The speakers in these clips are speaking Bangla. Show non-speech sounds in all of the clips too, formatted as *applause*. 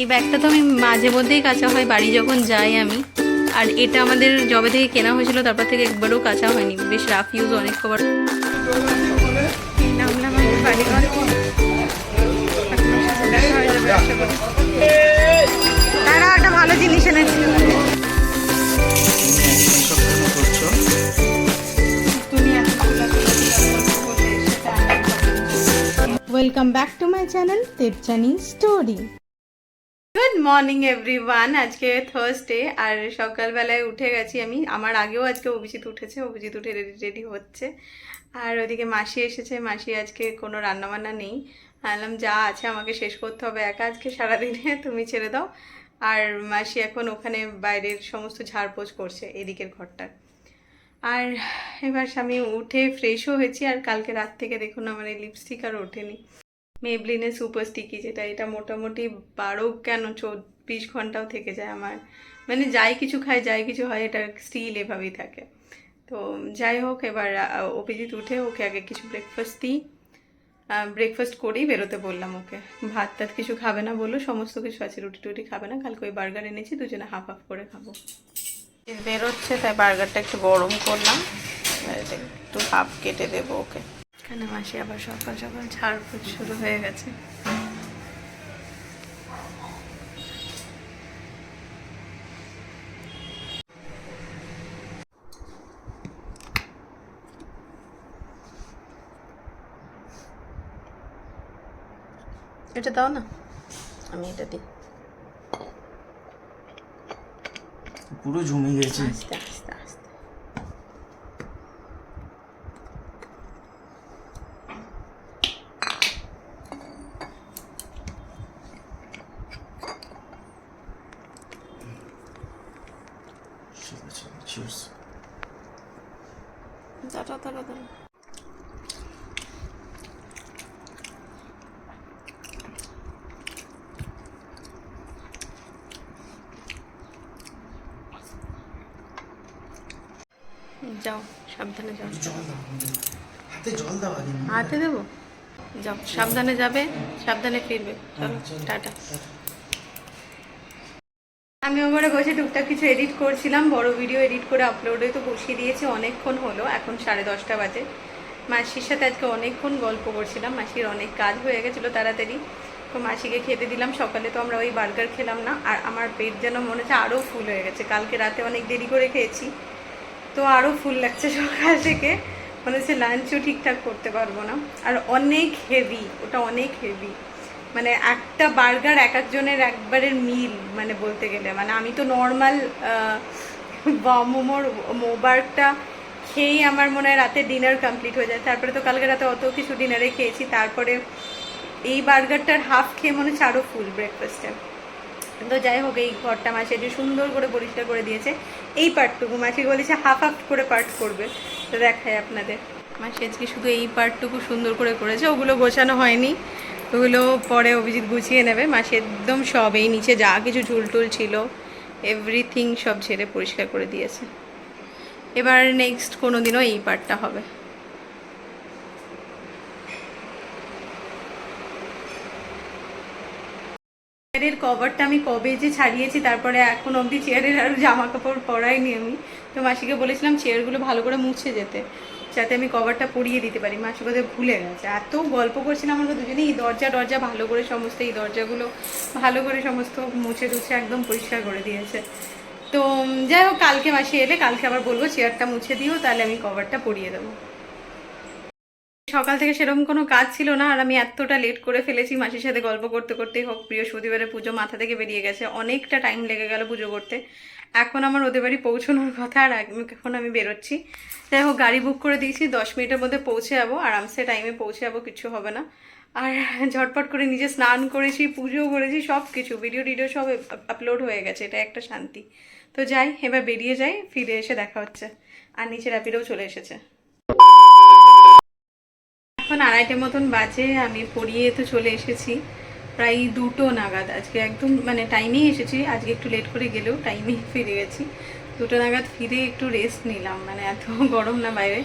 এই ব্যাগটা তো আমি মাঝে মধ্যেই কাঁচা হয় বাড়ি যখন যাই আমি আর এটা আমাদের জবে থেকে কেনা হয়েছিল তারপর থেকে একবারও কাঁচা হয়নি। বেশ রাফ ইউজ অনেক কবার। নামলাম আমি বাড়িঘর তারা একটা ভালো জিনিস এনেছিল। Welcome back to my channel Debjani story good morning everyone আজকে থার্সডে আর সকালবেলায় উঠে গেছি আমি। আমার আগেও আজকে অভিজিৎ উঠেছে, অভিজিৎ উঠে রেডি রেডি হচ্ছে। আর ওদিকে মাসি এসেছে, মাসি আজকে কোনো রান্নাবান্না নেই। আনলাম যা আছে আমাকে শেষ করতে হবে একা আজকে সারাদিনে, তুমি ছেড়ে দাও। আর মাসি এখন ওখানে বাইরের সমস্ত ঝাড়পোছ করছে, এদিকের ঘরটার আর এবার আমি উঠে ফ্রেশও হয়েছি, আর কালকে রাত থেকে দেখুন আমার এই লিপস্টিক আর ওঠেনি। মেবলিনের সুপার স্টিকি যেটা, এটা মোটামুটি বারো কেন চব্বিশ ঘন্টাও থেকে যায় আমার। মানে যাই কিছু খাই যাই কিছু হয়, এটা স্টিল এভাবেই থাকে। তো যাই হোক, এবার অভিজিৎ উঠে ওকে আগে কিছু ব্রেকফাস্ট দিই। ব্রেকফাস্ট করেই বেরোতে বললাম ওকে। ভাত টাত কিছু খাবে না বলল সমস্ত কিছু আছে, রুটি টুটি খাবে না, কালকে ওই বার্গার এনেছি, দুজনে হাফ হাফ করে খাব। বেরোচ্ছে, তাই বার্গারটা একটু গরম করলাম। একটু হাফ কেটে দেবো ওকে। এখানে মাসি আবার সকাল সকাল ঝাড়ফুট শুরু হয়ে গেছে। এটা দাও না। আমি এটা দিই। পুরো ঝুমে গেছে। আস্তে আস্তে আস্তে ঠিক আছে চিয়ার্স দাঁড়া দাঁড়া দাঁড়া যাও সাবধানে যাও জল দাও হাতে জল দাও আগে হাতে দেবো যাও সাবধানে যাবে সাবধানে ফিরবে। চলো টাটা। আমি ওখানে বসে টুকটাক কিছু এডিট করছিলাম বড় ভিডিও এডিট করে আপলোডে তো বসিয়ে দিয়েছি অনেকক্ষণ হলো এখন সাড়ে দশটা বাজে। মাসির সাথে আজকে অনেকক্ষণ গল্প করছিলাম মাসির অনেক কাজ হয়ে গেছিল তাড়াতাড়ি তো মাসিকে খেতে দিলাম সকালে তো আমরা ওই বার্গার খেলাম না আর আমার পেট যেন মনে হচ্ছে আরও ফুল হয়ে গেছে কালকে রাতে অনেক দেরি করে খেয়েছি তো আরও ফুল লাগছে সকাল থেকে। মনে হচ্ছে লাঞ্চও ঠিকঠাক করতে পারব না। আর অনেক হেভি ওটা অনেক হেভি মানে একটা বার্গার এক একজনের একবারের মিল মানে বলতে গেলে। মানে আমি তো নর্মাল মোমোর, মোবার্কটা খেয়েই আমার মনে হয় রাতে ডিনার কমপ্লিট হয়ে যায়। তারপরে তো কালকে রাতে অত কিছু ডিনারে খেয়েছি। তারপরে এই বার্গারটার হাফ খেয়ে মনে হচ্ছে আরও ফুল ব্রেকফাস্টে তো যাই হোক, এই ঘরটা মাসি যে সুন্দর করে পরিষ্কার করে দিয়েছে। এই পার্টটুকু মাসি বলেছে হাফ হাফ করে পার্ট করবে। তো দেখাই আপনাদের। মাসি আজকে শুধু এই পার্টটুকু সুন্দর করে করেছে, ওগুলো গোছানো হয়নি। ওগুলো পরে অভিজিৎ গুছিয়ে নেবে। মাসি একদম সব এই নিচে যা কিছু ঝুল টুল ছিল এভরিথিং সব ছেড়ে পরিষ্কার করে দিয়েছে। এবার নেক্সট কোনো দিনও এই পার্টটা হবে। চেয়ারের কভারটা আমি কবে যে ছাড়িয়েছি, তারপরে এখন অবধি চেয়ারের আর জামা কাপড় পরাইনি আমি। তো মাসিকে বলেছিলাম চেয়ারগুলো ভালো করে মুছে যেতে, যাতে আমি কভারটা পরিয়ে দিতে পারি। মাসি বোধহয় ভুলে গেছে। এত গল্প করছিলাম আমরা দুজনে এই দরজা দরজা ভালো করে সমস্ত, এই দরজাগুলো ভালো করে সমস্ত মুছে টুছে একদম পরিষ্কার করে দিয়েছে। তো যাই হোক, কালকে মাসি এলে, কালকে আবার বলব চেয়ারটা মুছে দিও, তাহলে আমি কভারটা পরিয়ে দেবো। সকাল থেকে সেরকম কোনো কাজ ছিল না, আর আমি এতটা লেট করে ফেলেছি মাসির সাথে গল্প করতে করতেই। হোক বৃহস্পতিবারে পুজো মাথা থেকে বেরিয়ে গেছে। অনেকটা টাইম লেগে গেল পুজো করতে। এখন আমার ওদের বাড়ি পৌঁছানোর কথা, আর এখন আমি বেরোচ্ছি। যাই হোক, গাড়ি বুক করে দিয়েছি, দশ মিনিটের মধ্যে পৌঁছে যাব। আরামসে টাইমে পৌঁছে যাব, কিছু হবে না। আর ঝটপট করে নিজে স্নান করেছি, পুজো করেছি সব কিছু ভিডিও টিডিও সব আপলোড হয়ে গেছে, এটা একটা শান্তি। তো যাই, এবার বেরিয়ে যাই, ফিরে এসে দেখা হচ্ছে। আর নিচে র্যাপিডও চলে এসেছে। এখন আড়াইটে মতন বাজে, আমি পড়িয়ে তো চলে এসেছি। প্রায় দুটো নাগাদ, আজকে একদম মানে টাইমেই এসেছি, আজকে একটু লেট করে গেলেও টাইমেই ফিরে গেছি। দুটো নাগাদ ফিরে একটু রেস্ট নিলাম মানে এত *laughs* গরম না বাইরে।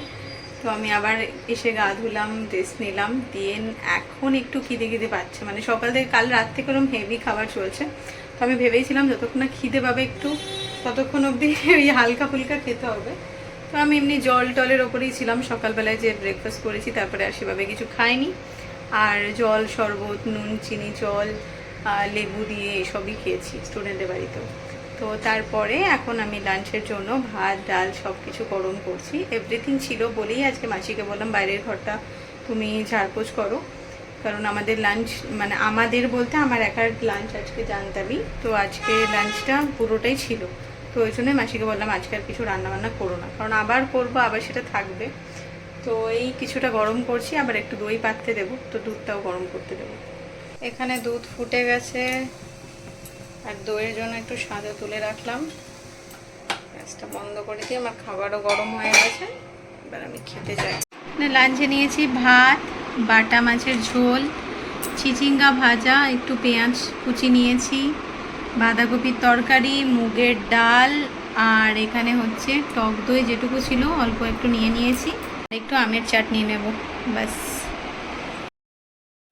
তো আমি আবার এসে গা ধুলাম রেস্ট নিলাম দিয়ে এখন একটু খিদে খিদে পাচ্ছে। মানে সকাল থেকে, কাল রাত থেকে ওরকম হেভি খাবার চলছে। তো আমি ভেবেছিলাম যতক্ষণ না খিদে পাবে একটু, ততক্ষণ অবধি *laughs* ওই হালকা ফুলকা খেতে হবে। তো আমি এমনি জল টলের ওপরেই ছিলাম। সকালবেলায় যে ব্রেকফাস্ট করেছি, তারপরে আর সেভাবে কিছু খাইনি। আর জল, শরবত, নুন, চিনি, জল লেবু দিয়ে এসবই খেয়েছি স্টুডেন্টের বাড়িতেও তো তারপরে এখন আমি লাঞ্চের জন্য ভাত, ডাল সব কিছু গরম করছি। এভরিথিং ছিল বলেই আজকে মাসিকে বললাম, বাইরের ঘরটা তুমি ঝাড়পোছ করো। কারণ আমাদের লাঞ্চ মানে আমাদের বলতে আমার একার লাঞ্চ আজকে জানতামই। তো আজকে লাঞ্চটা পুরোটাই ছিল। তো ওই জন্যই মাসিকে বললাম, আজকে আর কিছু রান্নাবান্না করো না। কারণ আবার করব, আবার সেটা থাকবে। তো এই কিছুটা গরম করছি, আবার একটু দই পাততে দেবো, তো দুধটাও গরম করতে দেবো। এখানে দুধ ফুটে গেছে, আর দইয়ের জন্য একটু সাদা তুলে রাখলাম। গ্যাসটা বন্ধ করে দিয়ে আমার খাবারও গরম হয়ে গেছে। এবার আমি খেতে যাই। লাঞ্চে নিয়েছি ভাত, বাটা মাছের ঝোল, চিচিঙ্গা ভাজা, একটু পেঁয়াজ কুচি নিয়েছি। বাঁধাকপির তরকারি, মুগের ডাল আর এখানে হচ্ছে টক দই যেটুকু ছিল, অল্প একটু নিয়ে নিয়েছি। একটু আমের চাটনি নেব, ব্যাস।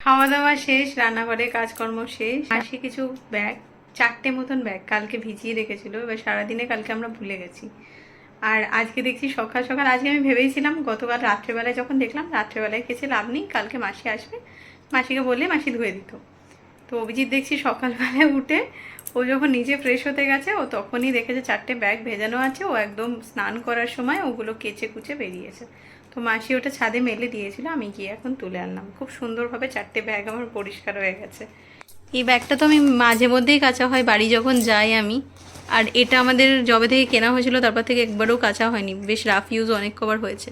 খাওয়া দাওয়া শেষ, রান্নাঘরে কাজকর্ম শেষ। আসি কিছু ব্যাগ, চারটে মতন ব্যাগ কালকে ভিজিয়ে রেখেছিল, এবার সারাদিনে কালকে আমরা ভুলে গেছি। আর আজকে দেখছি সকাল সকাল, আজকে আমি ভেবেছিলাম গতকাল রাত্রেবেলায় যখন দেখলাম, রাত্রেবেলায় কিছু লাভ নেই, কালকে মাসি আসবে। মাসিকে বললে মাসি ধুয়ে দিত। তো অভিজিৎ দেখছি সকালবেলায় উঠে ও যখন নিজে ফ্রেশ হতে গেছে, ও তখনই দেখেছে চারটে ব্যাগ ভেজানো আছে। ও একদম স্নান করার সময় ওগুলো কেচে কুচে বেরিয়েছে। তো মাসি ওটা ছাদে মেলে দিয়েছিল, আমি গিয়ে এখন তুলে আনলাম। খুব সুন্দরভাবে চারটে ব্যাগ আমার পরিষ্কার হয়ে গেছে। এই ব্যাগটা তো আমি মাঝে মধ্যেই কাঁচা হয়, বাড়ি যখন যাই আমি। আর এটা আমাদের জবে থেকে কেনা হয়েছিল, তারপর থেকে একবারও কাঁচা হয়নি। বেশ রাফ ইউজ অনেক কবার হয়েছে।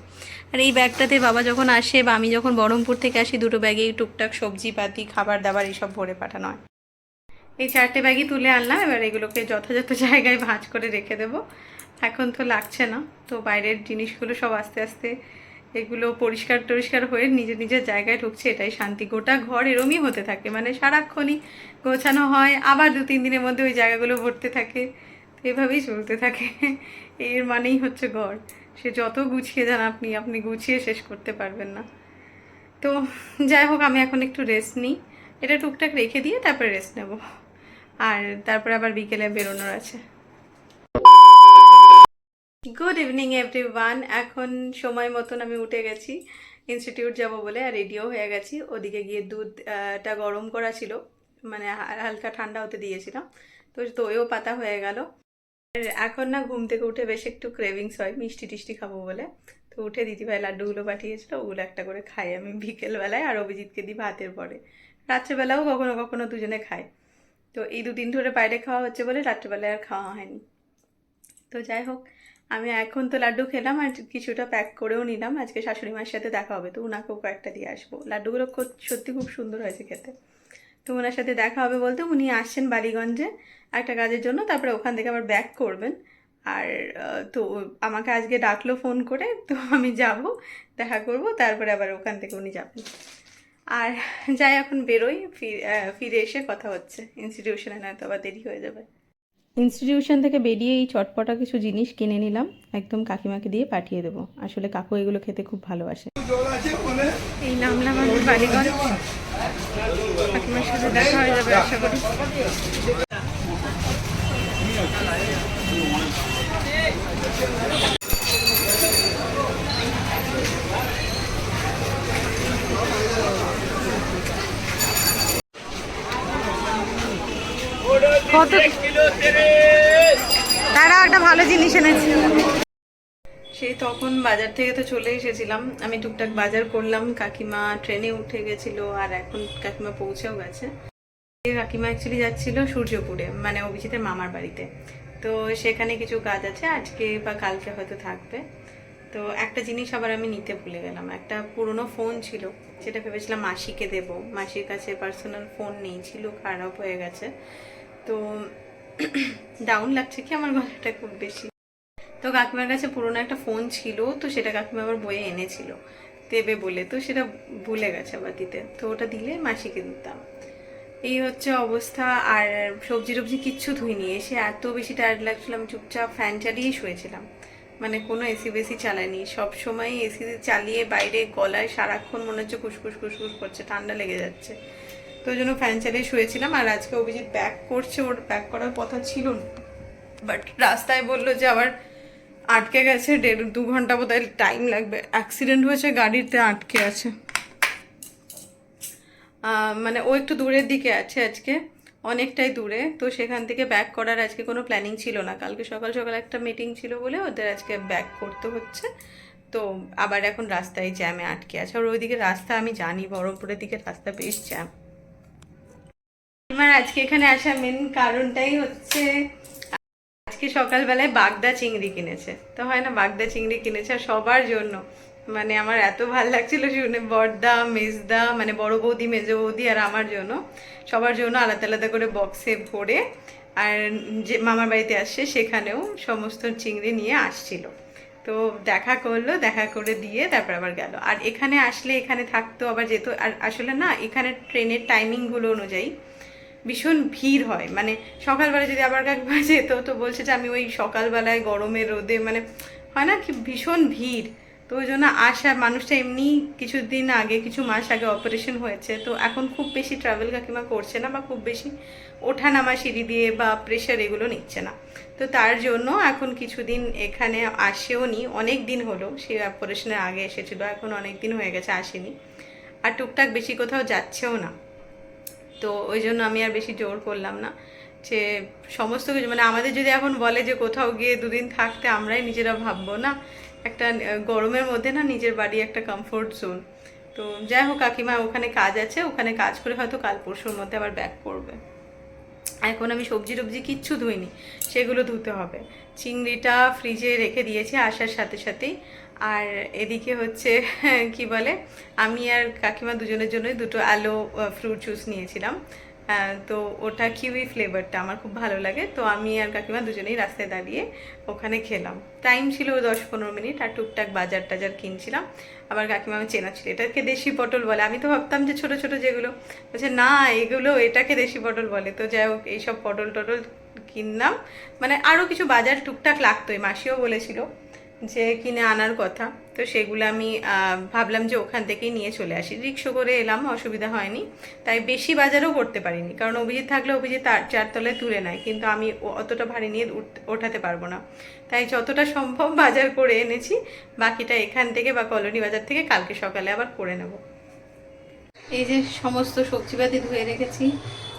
আর এই ব্যাগটাতে বাবা যখন আসে বা আমি যখন বহরমপুর থেকে আসি, দুটো ব্যাগেই টুকটাক সবজি পাতি খাবার দাবার এইসব ভরে পাঠানো হয়। এই চারটে ব্যাগই তুলে আনলাম, এবার এগুলোকে যথাযথ জায়গায় ভাঁজ করে রেখে দেব। এখন তো লাগছে না, তো বাইরের জিনিসগুলো সব আস্তে আস্তে এগুলো পরিষ্কার টরিষ্কার হয়ে নিজের নিজের জায়গায় ঢুকছে, এটাই শান্তি। গোটা ঘর এরমই হতে থাকে মানে সারাক্ষণই গোছানো হয়, আবার দু তিন দিনের মধ্যে ওই জায়গাগুলো ভরতে থাকে এভাবেই চলতে থাকে। এর মানেই হচ্ছে ঘর। সে যত গুছিয়ে যান আপনি আপনি গুছিয়ে শেষ করতে পারবেন না। তো যাই হোক, আমি এখন একটু রেস্ট নিই। এটা টুকটাক রেখে দিয়ে তারপরে রেস্ট নেব। আর তারপরে আবার বিকেলে বেরোনোর আছে। গুড ইভিনিং এভরিওয়ান এখন সময় মতন আমি উঠে গেছি। ইনস্টিটিউট যাব বলে আর রেডিও হয়ে গেছি। ওদিকে গিয়ে দুধটা গরম করা ছিল। মানে হালকা ঠান্ডা হতে দিয়েছিলাম। তো দইও পাতা হয়ে গেল। এখন না ঘুম থেকে উঠে বেশ একটু ক্রেভিংস হয়, মিষ্টি টিষ্টি খাব বলে। তো উঠে দিদিভাই লাড্ডুগুলো পাঠিয়েছিল, ওগুলো একটা করে খাই আমি বিকেলবেলায়। আর অভিজিৎকে দিই ভাতের পরে। রাত্রেবেলাও কখনো কখনো দুজনে খাই তো এই দুদিন ধরে বাইরে খাওয়া হচ্ছে বলে রাত্রেবেলায় আর খাওয়া হয়নি। তো যাই হোক, আমি এখন তো লাড্ডু খেলাম আর কিছুটা প্যাক করেও নিলাম। আজকে শাশুড়ি মায়ের সাথে দেখা হবে, তো ওনাকেও কয়েকটা দিয়ে আসব। লাড্ডুগুলো সত্যি খুব সুন্দর হয়েছে খেতে। তো ওনার সাথে দেখা হবে বলতে উনি আসছেন বালিগঞ্জে একটা কাজের জন্য, তারপরে ওখান থেকে আবার ব্যাক করবেন। আর তো আমাকে আজকে ডাকলো ফোন করে, তো আমি যাব, দেখা করব, তারপরে আবার ওখান থেকে উনি যাবেন। আর যাই এখন বেরোই ফিরে এসে কথা হচ্ছে। ইনস্টিটিউশনে নয়তো আবার দেরি হয়ে যাবে। ইনস্টিটিউশন থেকে বেরিয়ে এই চটপটা কিছু জিনিস কিনে নিলাম। একদম কাকিমাকে দিয়ে পাঠিয়ে দেবো। আসলে কাকু এগুলো খেতে খুব ভালোবাসে। এই নামলাম আমি বালিগঞ্জ। কাকিমার সাথে দেখা হয়ে যাবে আশা করি। কত তারা একটা ভালো জিনিস এনেছে। সেই তখন বাজার থেকে তো চলে এসেছিলাম। আমি টুকটাক বাজার করলাম। কাকিমা ট্রেনে উঠে গেছিল আর এখন কাকিমা পৌঁছেও গেছে। কাকিমা অ্যাকচুয়ালি যাচ্ছিল সূর্যপুরে মানে অভিজিতের মামার বাড়িতে। তো সেখানে কিছু কাজ আছে, আজকে বা কালকে হয়তো থাকবে। তো একটা জিনিস আবার আমি নিতে ভুলে গেলাম। একটা পুরনো ফোন ছিল যেটা ভেবেছিলাম মাসিকে দেব। মাসির কাছে পার্সোনাল ফোন নেই, ছিল, খারাপ হয়ে গেছে। তো *clears throat* ডাউন লাগছে কি আমার গলাটা খুব বেশি। তো কাকিমার কাছে পুরোনো একটা ফোন ছিল, তো সেটা কাকিমা আবার বয়ে এনেছিল, দেবে বলে। তো সেটা ভুলে গেছে আবার দিতে। তো ওটা দিলে মাসিকে দিতাম। এই হচ্ছে অবস্থা। আর সবজি টবজি কিচ্ছু ধুইনি। এসে এত বেশি টায়ার্ড লাগছিল, আমি চুপচাপ ফ্যান চালিয়েই শুয়েছিলাম। মানে কোনো এসি বেসি চালায়নি। সব সময় এসি চালিয়ে বাইরে গলায় সারাক্ষণ মনে হচ্ছে খুসখুস খুসখুস করছে, ঠান্ডা লেগে যাচ্ছে। তো ওই জন্য ফ্যান চালিয়ে শুয়েছিলাম আর আজকে অভিজিৎ ব্যাক করছে, ওর ব্যাক করার কথা ছিল না। বাট রাস্তায় বলল যে আবার আটকে গেছে, দেড় দু ঘণ্টা বোধহয় টাইম লাগবে। অ্যাক্সিডেন্ট হয়েছে, গাড়িতে আটকে আছে। মানে ও একটু দূরের দিকে আছে আজকে, অনেকটাই দূরে। তো সেখান থেকে ব্যাক করার আজকে কোনো প্ল্যানিং ছিল না। কালকে সকাল সকাল একটা মিটিং ছিল বলে ওদের আজকে ব্যাক করতে হচ্ছে। তো আবার এখন রাস্তায় জ্যামে আটকে আছে। আর ওইদিকে রাস্তা আমি জানি, বহরমপুরের দিকে রাস্তা বেশ জ্যাম আমার আজকে এখানে আসা মেন কারণটাই হচ্ছে, আজকে সকালবেলায় বাগদা চিংড়ি কিনেছে। তো হয় না, বাগদা চিংড়ি কিনেছে সবার জন্য। মানে আমার এত ভালো লাগছিল শুনে, বড়দা, মেজদা মানে বড় বৌদি, মেজো বৌদি আর আমার জন্য। সবার জন্য আলাদা আলাদা করে বক্সে ভরে আর যে মামার বাড়িতে আসছে সেখানেও সমস্ত চিংড়ি নিয়ে আসছিল। তো দেখা করল, দেখা করে দিয়ে তারপর আবার গেল। আর এখানে আসলে এখানে থাকতো আবার যেত, আর আসলে না, এখানে ট্রেনের টাইমিংগুলো অনুযায়ী ভীষণ ভিড় হয়। মানে সকালবেলা যদি আবার কাকবা যেত তো বলছে যে আমি ওই সকালবেলায় গরমে রোদে মানে হয় না কি ভীষণ ভিড়। তো ওই জন্য আসা মানুষটা এমনি কিছুদিন আগে, কিছু মাস আগে অপারেশন হয়েছে। তো এখন খুব বেশি ট্রাভেল কাকিমা করছে না বা খুব বেশি ওঠা নামা সিঁড়ি দিয়ে বা প্রেশার এগুলো নিচ্ছে না। তো তার জন্য এখন কিছুদিন এখানে আসেও নি। অনেক দিন হলো সে অপারেশনের আগে এসেছিল, এখন অনেক দিন হয়ে গেছে আসেনি। আর টুকটাক বেশি কোথাও যাচ্ছেও না। তো ওই জন্য আমি আর বেশি জোর করলাম না যে সমস্ত কিছু মানে আমাদের যদি এখন বলে যে কোথাও গিয়ে দুদিন থাকতে আমরাই নিজেরা ভাববো না, একটা গরমের মধ্যে না নিজের বাড়ি একটা কমফোর্ট জোন তো যাই হোক কাকিমা, ওখানে কাজ আছে, ওখানে কাজ করে হয়তো কাল পরশুর মধ্যে আবার ব্যাক করবে। এখন আমি সবজি টবজি কিচ্ছু ধুইনি, সেগুলো ধুতে হবে। চিংড়িটা ফ্রিজে রেখে দিয়েছি, আসার সাথে সাথেই। আর এদিকে হচ্ছে, *laughs* কি বলে, আমি আর কাকিমা দুজনের জন্যই দুটো আলো ফ্রুট জুস নিয়েছিলাম। তো ওটা কিউই ফ্লেভারটা আমার খুব ভালো লাগে। তো আমি আর কাকিমা দুজনেই রাস্তায় দাঁড়িয়ে ওখানে খেলাম। টাইম ছিল দশ পনেরো মিনিট আর টুকটাক বাজার টাজার কিনছিলাম। আবার কাকিমা আমি চেনা ছিল এটাকে দেশি পটল বলে। আমি তো ভাবতাম যে ছোট ছোট যেগুলো। বলছে, না, এগুলো এটাকে দেশি পটল বলে। তো যাই হোক, এইসব পটল টটল কিনলাম। মানে আরও কিছু বাজার টুকটাক লাগতোই, মাসিও বলেছিল। যে কিনে আনার কথা, তো সেগুলো আমি ভাবলাম যে ওখান থেকেই নিয়ে চলে আসি। রিক্সো করে এলাম, অসুবিধা হয়নি। তাই বেশি বাজারও করতে পারিনি। কারণ অভিজিৎ থাকলে অভিজিৎ তার চারতলায় তুলে নেয়, কিন্তু আমি অতটা ভারী নিয়ে ওঠাতে পারব না। তাই যতটা সম্ভব বাজার করে এনেছি, বাকিটা এখান থেকে বা কলোনি বাজার থেকে কালকে সকালে আবার করে নেব। এই যে সমস্ত সবজিপাতি ধুয়ে রেখেছি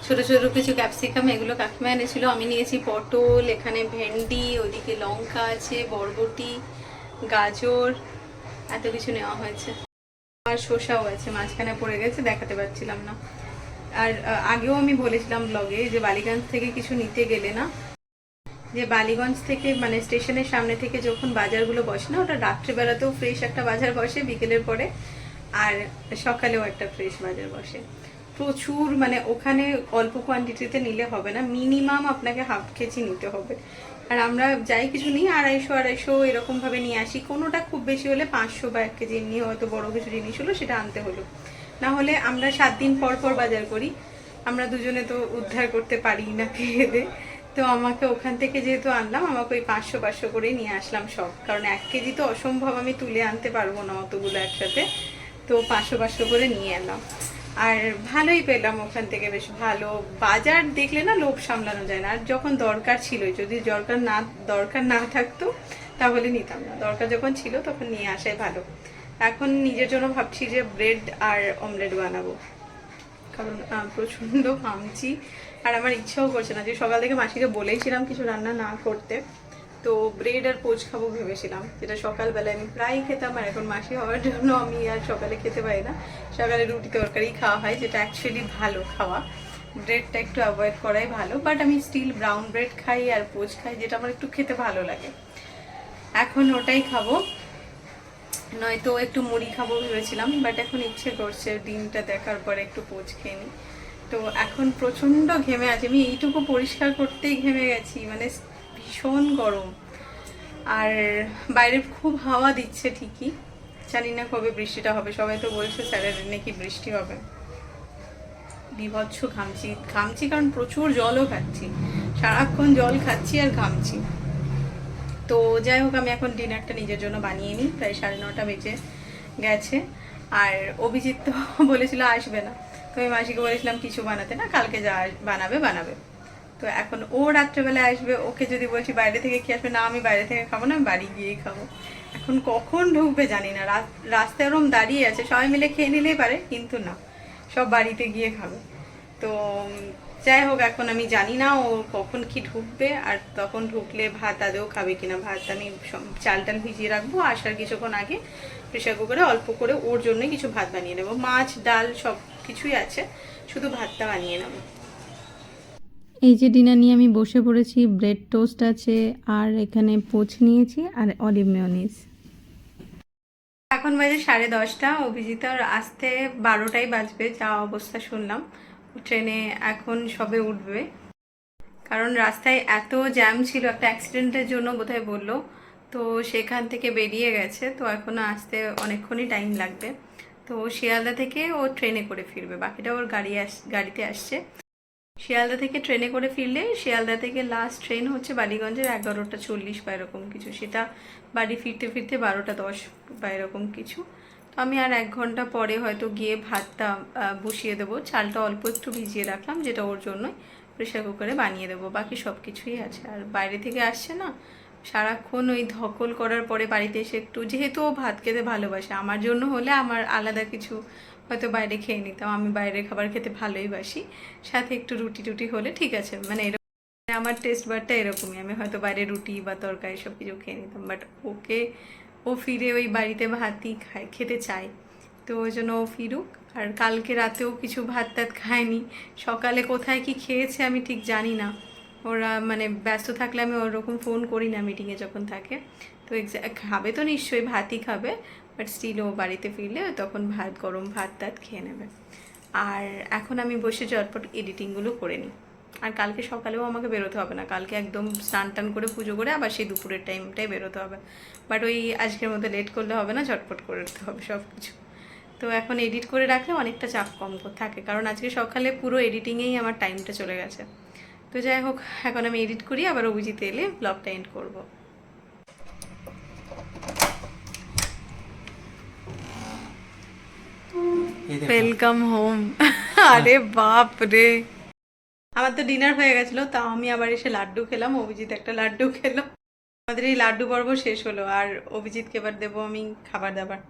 ছোট ছোট কিছু ক্যাপসিকাম এগুলো কাকিমা এনেছিল। আমি নিয়েছি পটল, এখানে ভেন্ডি ওইদিকে লঙ্কা আছে, বরবটি, গাজর, এত কিছু নেওয়া হয়েছে। আর শসাও আছে, মাঝখানে পড়ে গেছে, দেখাতে পারছিলাম না। আর আগেও আমি বলেছিলাম ব্লগে যে বালিগঞ্জ থেকে কিছু নিতে গেলে না, যে বালিগঞ্জ থেকে মানে স্টেশনের সামনে থেকে যখন বাজারগুলো বসে না, ওটা রাত্রেবেলাতেও ফ্রেশ একটা বাজার বসে, বিকেলের পরে, আর সকালেও একটা ফ্রেশ বাজার বসে। প্রচুর মানে ওখানে অল্প কোয়ান্টিটিতে নিলে হবে না। মিনিমাম আপনাকে হাফ কেজি নিতে হবে। আর আমরা যাই কিছু নিই, আড়াইশো আড়াইশো এরকম ভাবে নিয়ে আসি। কোনোটা খুব বেশি হলে পাঁচশো বা এক কেজি নিয়ে হয়তো বড় কিছু জিনিস হলো সেটা আনতে হলো। না হলে আমরা সাত দিন পর পর বাজার করি। আমরা দুজনে তো উদ্ধার করতে পারি না খেয়ে। তো আমাকে ওখান থেকে যেহেতু আনলাম, আমাকে ওই পাঁচশো পাঁচশো করেই নিয়ে আসলাম সব। কারণ এক কেজি তো অসম্ভব, আমি তুলে আনতে পারব না অতগুলো একসাথে। তো পাঁচশো পাঁচশো করে নিয়ে এলাম। আর ভালোই পেলাম ওখান থেকে, বেশ ভালো। বাজার দেখলে না লোভ সামলানো যায় না। আর যখন দরকার ছিল, যদি দরকার না দরকার না থাকতো, তাহলে নিতাম না। দরকার যখন ছিল, তখন নিয়ে আসাই ভালো। এখন নিজের জন্য ভাবছি যে ব্রেড আর অমলেট বানাবো। কারণ প্রচণ্ড ঘামছি আর আমার ইচ্ছাও করছে না। যে সকাল থেকে মাসিকে বলেইছিলাম কিছু রান্না না করতে। তো ব্রেড আর পোচ খাব ভেবেছিলাম। যেটা সকালবেলায় আমি প্রায় খেতাম আর এখন মাসি হওয়ার জন্য আমি আর সকালে খেতে পারি না। সকালে রুটি তরকারি খাওয়া হয়, যেটা অ্যাকচুয়ালি ভালো খাওয়া। ব্রেডটা একটু অ্যাভয়েড করাই ভালো বাট আমি স্টিল ব্রাউন ব্রেড খাই আর পোচ খাই, যেটা আমার একটু খেতে ভালো লাগে। এখন ওটাই খাব। নয়তো একটু মুড়ি খাব ভেবেছিলাম বাট এখন ইচ্ছে করছে ডিমটা দেখার পরে একটু পোচ খেয়ে নিই তো এখন প্রচণ্ড ঘেমে আছে। আমি এইটুকু পরিষ্কার করতেই ঘেমে গেছি মানে ভীষণ গরম। আর বাইরে খুব হাওয়া দিচ্ছে ঠিকই। জানি না কবে বৃষ্টিটা হবে, সবাই তো বলছে স্যাটারডে নাকি বৃষ্টি হবে। বিভৎস ঘামছি ঘামছি কারণ প্রচুর জলও খাচ্ছি। সারাক্ষণ জল খাচ্ছি আর ঘামছি। তো যাই হোক, আমি এখন ডিনারটা নিজের জন্য বানিয়ে নিই, প্রায় সাড়ে নটা বেজে গেছে। আর অভিজিৎ তো বলেছিল আসবে না। তো আমি মাসিকে বলেছিলাম, কিছু বানাতে না, কালকে যা বানাবে বানাবে। তো এখন ও রাত্রেবেলা আসবে, ওকে যদি বলছি বাইরে থেকে কি আসবে, না, আমি বাইরে থেকে খাব না বাড়ি গিয়েই খাব। এখন কখন ঢুকবে জানি না রাস্তায় ওরম দাঁড়িয়ে আছে, সবাই মিলে খেয়ে নিলেই পারে, কিন্তু না, সব বাড়িতে গিয়ে খাবে। তো, যাই হোক, এখন আমি জানি না ও কখন কি ঢুকবে, আর তখন ঢুকলে ভাত আদেও খাবে কিনা, ভাত আমি চাল টাল ভিজিয়ে রাখব, আসার কিছুক্ষণ আগে প্রেশার কুকারে অল্প করে ওর জন্য কিছু ভাত বানিয়ে নেব। মাছ, ডাল সব কিছুই আছে, শুধু ভাতটা বানিয়ে নেব। এই যে ডিনার নিয়ে আমি বসে পড়েছি, ব্রেড টোস্ট আছে, আর এখানে পোচ নিয়েছি আর অলিভ মেয়নিজ। এখন বাজে সাড়ে দশটা, অভিজিৎ আর আসতে বারোটাই বাজবে, যা অবস্থা শুনলাম। ট্রেনে এখন সবে উঠবে। কারণ রাস্তায় এত জ্যাম ছিল, একটা অ্যাক্সিডেন্টের জন্য বোধহয় বলল। তো সেখান থেকে বেরিয়ে গেছে, তো এখনও আসতে অনেকক্ষণই টাইম লাগবে। তো শিয়ালদা থেকে ও ট্রেনে করে ফিরবে, বাকিটা ওর গাড়ি আস, গাড়িতে আসছে। শিয়ালদা থেকে ট্রেনে করে ফিরলে শিয়ালদা থেকে লাস্ট ট্রেন হচ্ছে বালিগঞ্জের এগারোটা চল্লিশ বা এরকম কিছু। সেটা বাড়ি ফিরতে ফিরতে বারোটা দশ বা এরকম কিছু। তো আমি আর এক ঘণ্টা পরে হয়তো গিয়ে ভাতটা বসিয়ে দেবো। চালটা অল্প একটু ভিজিয়ে রাখলাম, যেটা ওর জন্যই প্রেশার কুকারে বানিয়ে দেবো। বাকি সব কিছুই আছে। আর বাইরে থেকে আসছে না সারাক্ষণ ওই ধকল করার পরে বাড়িতে এসে একটু, যেহেতু ও ভাত খেতে ভালোবাসে, আমার জন্য হলে আমার আলাদা কিছু হয়তো বাইরে খেয়ে নিতাম। আমি বাইরের খাবার খেতে ভালোই বাসি। সাথে একটু রুটি টুটি হলে ঠিক আছে মানে এরকম আমার টেস্ট বারটা এরকমই। আমি হয়তো বাইরে রুটি বা তরকারি সব কিছু খেয়ে নিতাম বাট ওকে, ও ফিরে ওই বাড়িতে ভাতই খায়, খেতে চায়। তো ওই জন্য ও ফিরুক। আর কালকে রাতেও কিছু ভাত টাত খায়নি। সকালে কোথায় কি খেয়েছে আমি ঠিক জানি না। ওরা মানে ব্যস্ত থাকলে আমি ওরকম ফোন করি না মিটিংয়ে যখন থাকে। তো খাবে তো নিশ্চয়ই, ভাতই খাবে বাট স্টিল ও বাড়িতে ফিরলে তখন ভাত, গরম ভাত টাত খেয়ে নেবে। আর এখন আমি বসে চটপট এডিটিংগুলো করে নিই। আর কালকে সকালেও আমাকে বেরোতে হবে না। কালকে একদম স্নান টান করে পুজো করে আবার সেই দুপুরের টাইমটাই বেরোতে হবে। বাট ওই আজকের মতো লেট করলে হবে না, ঝটপট করে দিতে হবে সব কিছু তো এখন এডিট করে রাখলে অনেকটা চাপ কম থাকে। কারণ আজকে সকালে পুরো এডিটিংয়েই আমার টাইমটা চলে গেছে। তো যাই হোক এখন আমি এডিট করি আবার অভিজিৎ এলে ব্লগটা এন্ড করব। ওয়েলকাম হোম আরে বাপ রে। আমার তো ডিনার হয়ে গেছিল তাও আমি আবার এসে লাড্ডু খেলাম অভিজিৎ একটা লাড্ডু খেলো। আমাদের এই লাড্ডু পর্ব শেষ হলো আর অভিজিৎকে এবার দেবো আমি খাবার দাবার।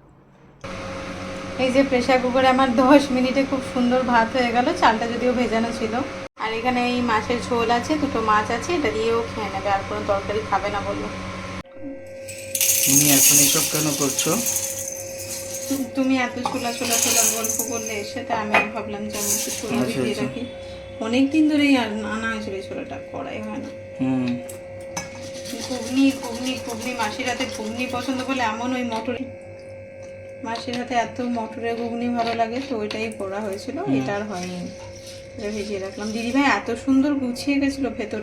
এই যে প্রেশার কুকারে আমার দশ মিনিটে খুব সুন্দর ভাত হয়ে গেল চালটা যদিও ভেজানো ছিল। আর এখানে এই মাছের ঝোল আছে দুটো মাছ আছে এটা দিয়েও খেয়ে নেবে আর কোনো তরকারি খাবে না বলল। তুমি এখন এসব কেন করছ? তুমি এত ছোলা ছোলা ছোলা গল্প করলে এসে তাই আমি ভাবলাম যে আমি একটু ছোলা আচ্ছা, ভিজিয়ে আচ্ছা। রাখি। অনেকদিন ধরেই আর আনা হয়েছিল ছোলাটা করাই হয় না। হুম। ঘুগনি ঘুগনি ঘুগনি মাসির হাতে ঘুগনি পছন্দ করলে এমন ওই মটরে। মাসির হাতে এত মটরের ঘুগনি ভালো লাগে তো ওইটাই করা হয়েছিল এটা আর হয়নি। ভিজিয়ে রাখলাম। দিদিভাই এত সুন্দর গুছিয়ে গেছিল ভেতর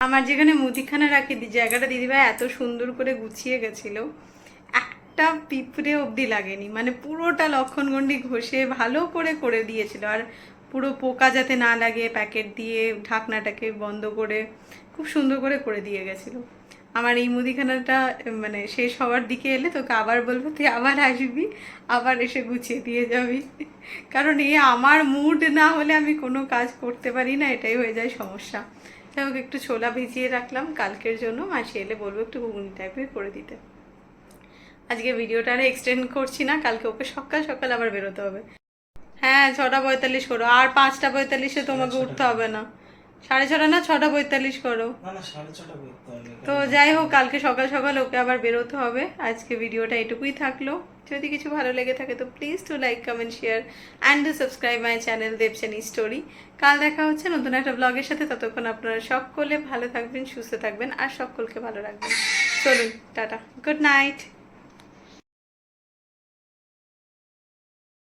আমার যেখানে মুদিখানা রাখি জায়গাটা দিদিভাই এত সুন্দর করে গুছিয়ে গেছিল। একটা পিঁপড়ে অবধি লাগেনি। মানে পুরোটা লক্ষণগণ্ডি ঘষে ভালো করে করে দিয়েছিল। আর পুরো পোকা যাতে না লাগে, প্যাকেট দিয়ে ঢাকনাটাকে বন্ধ করে খুব সুন্দর করে করে দিয়ে গেছিল। আমার এই মুদিখানাটা মানে শেষ হওয়ার দিকে এলে তোকে আবার বলব তুই আবার আসবি আবার এসে গুছিয়ে দিয়ে যাবি। কারণ এ আমার মুড না হলে আমি কোনো কাজ করতে পারি না এটাই হয়ে যায় সমস্যা। যাই হোক একটু ছোলা ভিজিয়ে রাখলাম কালকের জন্য মাসি এলে বলব একটু ঘুগনি টাইপের করে দিতে। আজকে ভিডিওটা আর এক্সটেন্ড করছি না কালকে ওকে সকাল সকাল আবার বেরোতে হবে। হ্যাঁ ছটা পঁয়তাল্লিশ করো আর পাঁচটা পঁয়তাল্লিশে তোমাকে উঠতে হবে না। সাড়ে ছটা না ছটা পঁয়তাল্লিশ করো। তো যাই হোক কালকে সকাল সকাল ওকে আবার বেরোতে হবে। আজকে ভিডিওটা এটুকুই থাকল। যদি কিছু ভালো লেগে থাকে তো please to like comment share and to subscribe my channel Debjani story কাল দেখা হচ্ছে নতুন একটা ব্লগের সাথে। ততক্ষণ আপনারা সকলে ভালো থাকবেন সুস্থ থাকবেন আর সকলকে ভালো রাখবেন। চলুন টাটা। Good night